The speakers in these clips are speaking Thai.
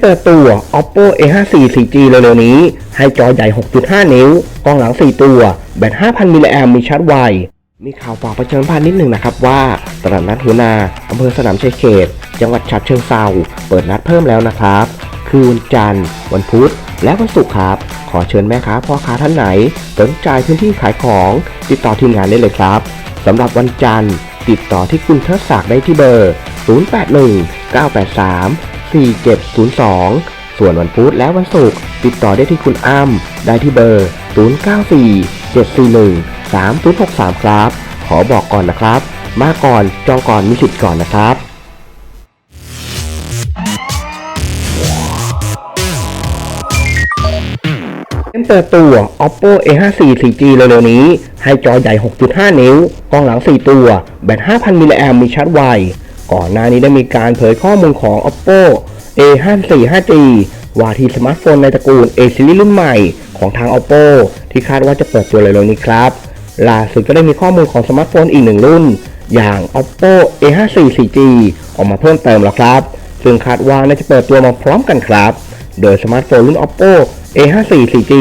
เปิดตัว oppo a54 4g เร็วๆนี้ ให้จอใหญ่ 6.5 นิ้ว กล้องหลัง 4 ตัว แบต 5,000 มิลลิแอมมีชาร์จไว มีข่าวฝากประชาสัมพันธ์นิดหนึ่งนะครับว่าตลาดนัดหัวนาอำเภอสนามชัยเขต จังหวัดฉะเชิงเซาเปิดนัดเพิ่มแล้วนะครับ คือวันจันทร์ วันพุธ และวันศุกร์ครับ ขอเชิญแม่ค้าพ่อค้าท่านไหนสนใจพื้นที่ขายของติดต่อทีมงานได้เลยครับสำหรับวันจันทร์ ติดต่อที่คุณเทิดศักดิ์ได้ที่เบอร์ 081 983 4702 ส่วนวันพุธและวันศุกร์ติดต่อได้ที่คุณอ้ำได้ที่เบอร์ 094 741 3063 ครับ ขอบอกก่อนนะครับ มาก่อนจองก่อนมีสิทธิ์ก่อนนะครับเปิดตัว oppo a54 4g เร็วๆนี้ ให้จอใหญ่ 6.5 นิ้ว กล้องหลัง 4 ตัว แบต 5,000 มิลลิแอมมีชาร์จไว ก่อนหน้านี้ได้มีการเผยข้อมูลของ oppo a54 5g ว่าที่สมาร์ทโฟนในตระกูล A series รุ่นใหม่ของทาง oppo ที่คาดว่าจะเปิดตัวเร็วๆนี้ครับล่าสุดก็ได้มีข้อมูลของสมาร์ทโฟนอีกหนึ่งรุ่น อย่าง oppo a54 4g ออกมาเพิ่มเติมแล้วครับ ซึ่งคาดว่าน่าจะเปิดตัวมาพร้อมกันครับ โดยสมาร์ทโฟนรุ่น oppo a54 4g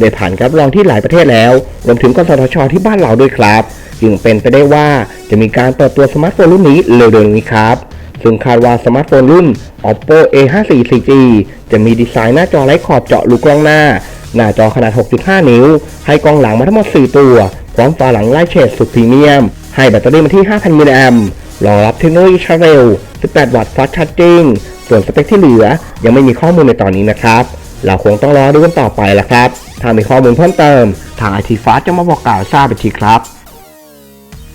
ได้ผ่านการรับรองที่หลายประเทศแล้ว รวมถึงกสทชที่บ้านเราด้วยครับ จึงเป็นไปได้ว่าจะมีการเปิดตัวสมาร์ทโฟนรุ่นนี้เร็วๆนี้ครับ ซึ่งคาดว่าสมาร์ทโฟนรุ่น oppo a54 4g จะมีดีไซน์หน้าจอไร้ขอบเจาะรูกล้องหน้า หน้าจอขนาด 6.5 นิ้ว ให้กล้องหลังมาทั้งหมด 4 ตัว พร้อมฝาหลังไล่เฉดสุดพรีเมียม ให้แบตเตอรี่มาที่ 5,000มิลลิแอมรองรับเทคโนโลยีชาร์จเร็ว 18 วัตต์ฟาสต์ชาร์จิ่งส่วนสเปคที่เหลือยังไม่มีข้อมูลในตอนนี้นะครับ เราคงต้องรอดูกันต่อไปละครับ ถ้ามีข้อมูลเพิ่มเติม ทาง IT Fast จะมาบอกกล่าวทราบอีกทีครับ